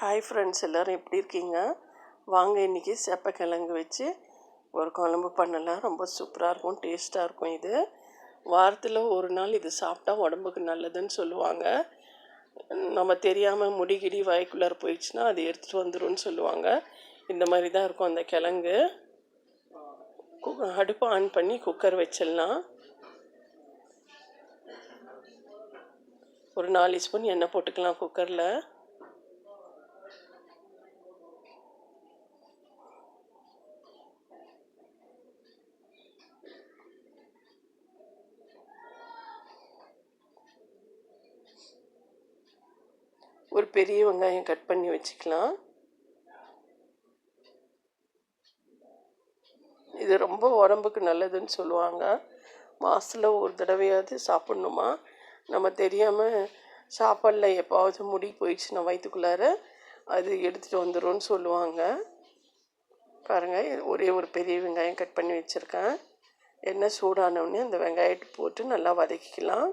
Hi friends எல்லோரும் எப்படி இருக்கீங்க? வாங்க இன்றைக்கி சேப்பக்கிழங்கு வச்சு ஒரு குழம்பு பண்ணலாம். ரொம்ப சூப்பராக இருக்கும் டேஸ்ட்டாக இருக்கும் இது. வாரத்தில் ஒரு நாள் இது சாப்பிட்டா உடம்புக்கு நல்லதுன்னு சொல்லுவாங்க. நம்ம தெரியாமல் முடிகிடி வாய்க்குள்ளார போயிடுச்சுன்னா அது எடுத்துகிட்டு வந்துடும்னு சொல்லுவாங்க. இந்த மாதிரி தான் இருக்கும் அந்த கிழங்கு. கு அடுப்பை ஆன் பண்ணி குக்கர் வச்சிடலாம். ஒரு நாலு ஸ்பூன் எண்ணெய் போட்டுக்கலாம் குக்கரில் ஒரு பெரிய வெங்காயம் கட் பண்ணி வச்சுக்கலாம். இது ரொம்ப உடம்புக்கு நல்லதுன்னு சொல்லுவாங்க. மாதத்தில் ஒரு தடவையாவது சாப்பிட்ணுமா? நம்ம தெரியாமல் சாப்பாடில் எப்பாவது முடி போயிடுச்சுன்னா வயிற்றுக்குள்ளார அது எடுத்துகிட்டு வந்துடும்னு சொல்லுவாங்க. பாருங்கள் ஒரே ஒரு பெரிய வெங்காயம் கட் பண்ணி வச்சுருக்கேன். எண்ணெய் சூடானவுடனே அந்த வெங்காயத்தை போட்டு நல்லா வதக்கிக்கலாம்.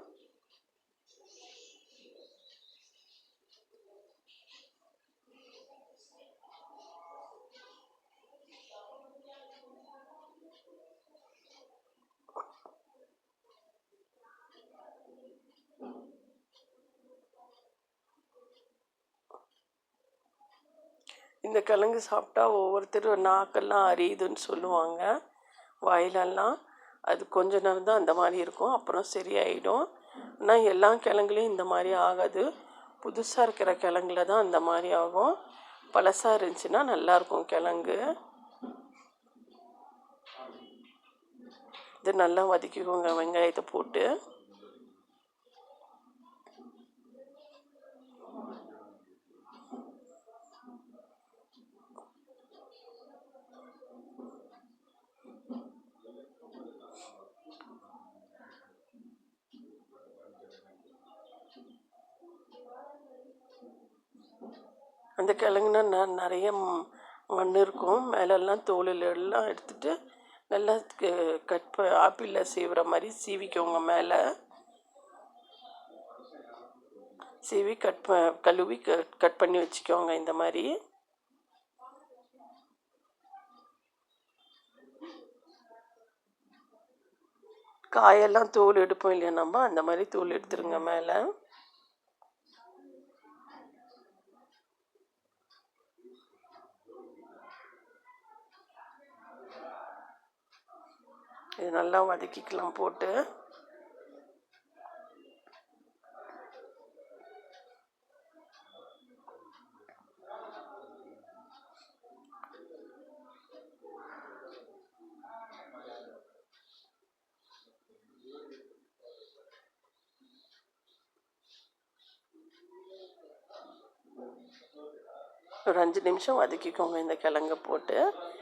இந்த கிழங்கு சாப்பிட்டா ஒவ்வொருத்தரும் நாக்கெல்லாம் அரியுதுன்னு சொல்லுவாங்க. வாயிலெல்லாம். அது கொஞ்ச நேரம் தான் அந்த மாதிரி இருக்கும். அப்புறம் சரியாயிடும். ஆனால் எல்லா கிழங்குலையும் இந்த மாதிரி ஆகாது. புதுசாக இருக்கிற கிழங்குல தான் அந்த மாதிரி ஆகும். பழசாக இருந்துச்சுன்னா நல்லாயிருக்கும் கிழங்கு. இது நல்லா வதக்கிக்கோங்க வெங்காயத்தை போட்டு. அந்த கிழங்குனா ந நிறைய மண் இருக்கும். மேலெல்லாம் தோலில் எல்லாம் எடுத்துகிட்டு நல்லா கட் ப ஆப்பிளில் சீவுற மாதிரி சீவிக்கோங்க மேலே. சீவி கட் ப கழுவி கட் கட் பண்ணி வச்சுக்கோங்க இந்த மாதிரி. காயெல்லாம் தோல் எடுப்போம் இல்லையா நம்ம? அந்த மாதிரி தோல் எடுத்துருங்க மேலே. இது நல்லா வதக்கிக்கலாம் போட்டு. ஒரு அஞ்சு நிமிஷம் வதக்கிக்கோங்க இந்த கிழங்க போட்டு.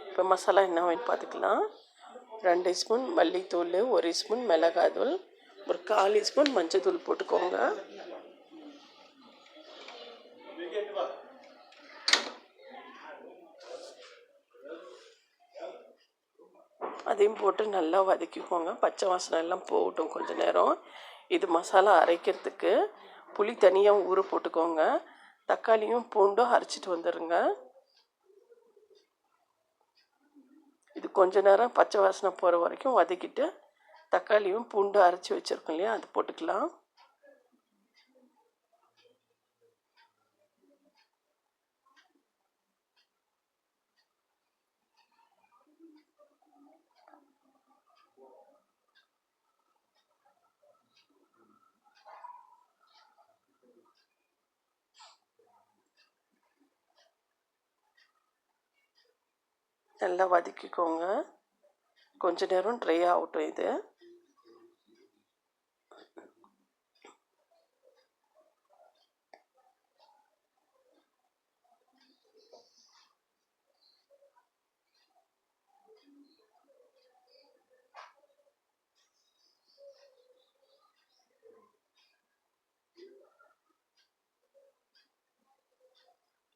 இப்போ மசாலா என்ன வேணும் பார்த்துக்கலாம் ரெண்டு ஸ்பூன் மல்லித்தூள் ஒரு ஸ்பூன் மிளகாத்தூள் ஒரு கால் ஸ்பூன் மஞ்சத்தூள் போட்டுக்கோங்க. அதையும் போட்டு நல்லா வதக்கிக்கோங்க. பச்சை வாசனை எல்லாம் போகட்டும் கொஞ்ச நேரம். இது மசாலா அரைக்கிறதுக்கு புளி தனியாக ஊற போட்டுக்கோங்க. தக்காளியும் பூண்டும் அரைச்சிட்டு வந்துடுங்க இது கொஞ்ச நேரம் பச்சை வாசனை போகிற வரைக்கும் வதக்கிட்டு தக்காளியும் பூண்டும் அரைச்சி வச்சுருக்கோம் இல்லையா? அது போட்டுக்கலாம். நல்லா வதக்கிக்கோங்க. கொஞ்ச நேரம் ட்ரை ஆகட்டும் இது.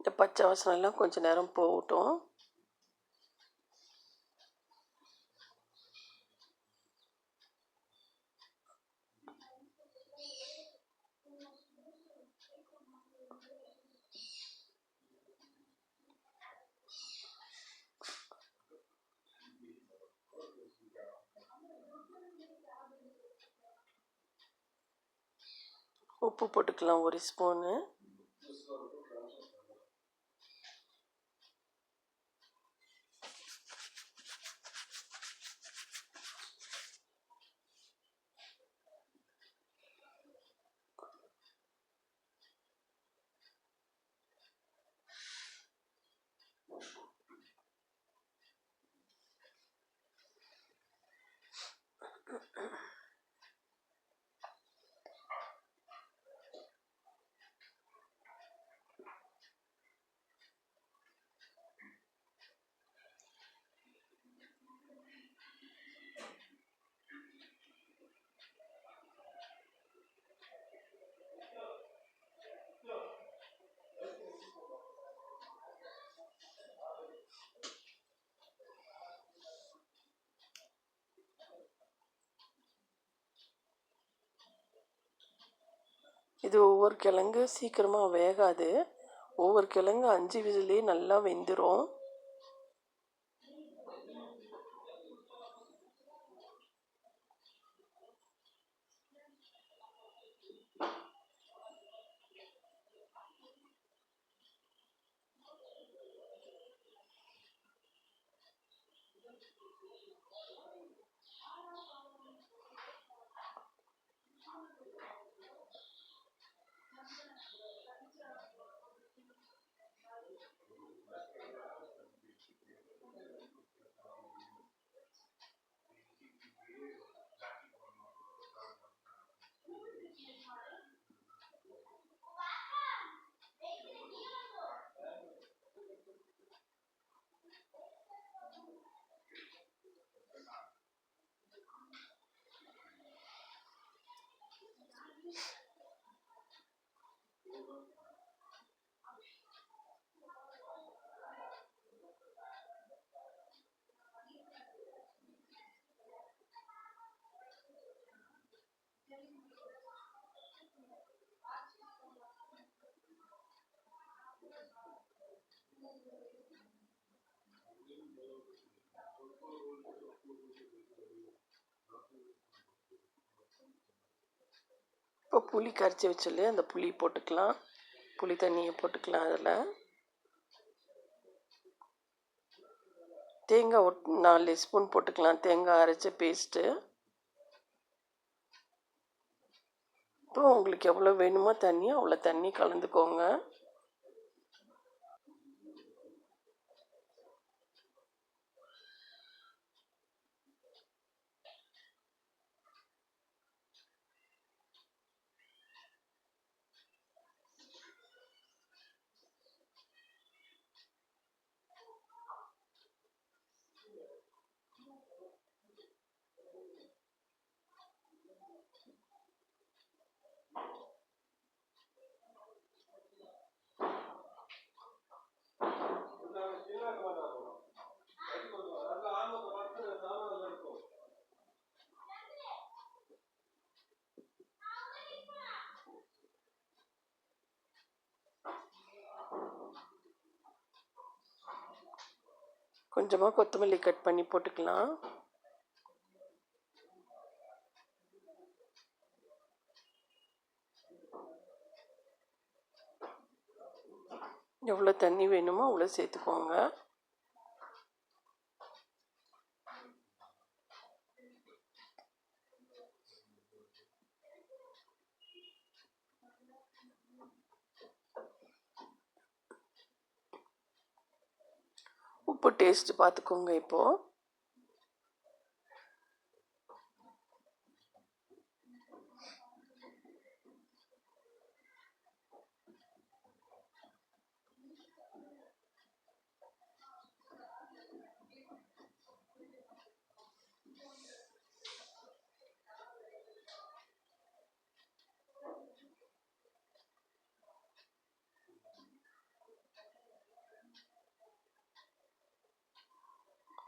இந்த பச்சை வாசனை எல்லாம் நேரம் போகட்டும். உப்பு போட்டுக்கலாம் ஒரு ஸ்பூனு. இது ஒவ்வொரு கிழங்கு சீக்கிரமாக வேகாது. ஒவ்வொரு கிழங்கு அஞ்சு விசிலே நல்லா வெந்துடும் Thank you. இப்போ புளி கரைச்சி வச்சுல அந்த புளி போட்டுக்கலாம். புளி தண்ணியை போட்டுக்கலாம் அதில். தேங்காய் ஒட் நாலு ஸ்பூன் போட்டுக்கலாம். தேங்காய் அரைச்ச பேஸ்ட்டு இப்போ உங்களுக்கு எவ்வளோ வேணுமோ தண்ணி அவ்வளோ தண்ணி கலந்துக்கோங்க. கொஞ்சமாக கொத்தமல்லி கட் பண்ணி போட்டுக்கலாம். எவ்வளோ தண்ணி வேணுமோ அவ்வளோ சேர்த்துக்கோங்க. உப்பு டேஸ்ட் பார்த்துக்கோங்க இப்போது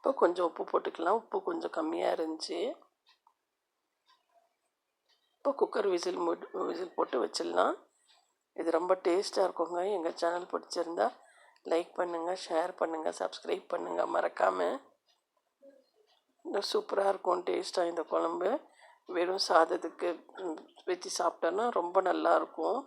இப்போ கொஞ்சம் உப்பு போட்டுக்கலாம். உப்பு கொஞ்சம் கம்மியாக இருந்துச்சு. இப்போ குக்கர் விசில் மூட் விசில் போட்டு வச்சிடலாம். இது ரொம்ப டேஸ்ட்டாக இருக்குங்க. எங்கள் சேனல் பிடிச்சிருந்தா லைக் பண்ணுங்கள் ஷேர் பண்ணுங்கள் சப்ஸ்கிரைப் பண்ணுங்கள் மறக்காமல் சூப்பராக இருக்கும் டேஸ்ட்டாக இந்த குழம்பு. வெறும் சாதத்துக்கு வச்சு சாப்பிட்டோன்னா ரொம்ப நல்லாயிருக்கும்